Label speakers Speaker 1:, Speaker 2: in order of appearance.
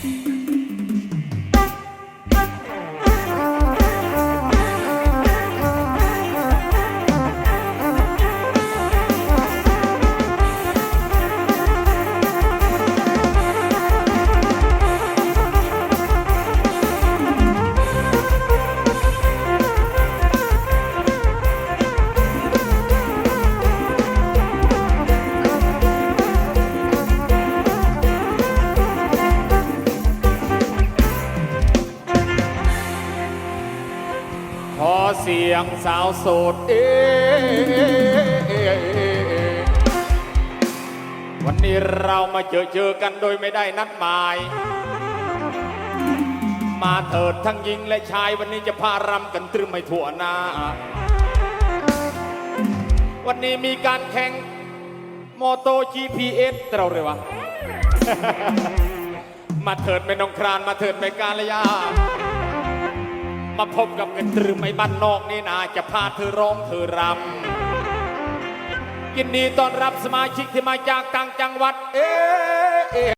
Speaker 1: Mm-hmm. ขอเสียงสาวโสดเอวันนี้เรามาเจอเจอกันโดยไม่ได้นัดหมาย มาเถิดทั้งหญิงและชายวันนี้จะพารำกันตรึมไม่ทั่วหน้า วันนี้มีการแข่งมอโต GPS เราเลยวะ มาเถิดไม่น้องครานมาเถิดไม่กาลยา มาพบกับกันตรึมไม่บ้านนอกนี่นาจะพาเธอร้องเธอรำยินดีต้อนรับสมาชิกที่มาจากต่างจังหวัด เอ๊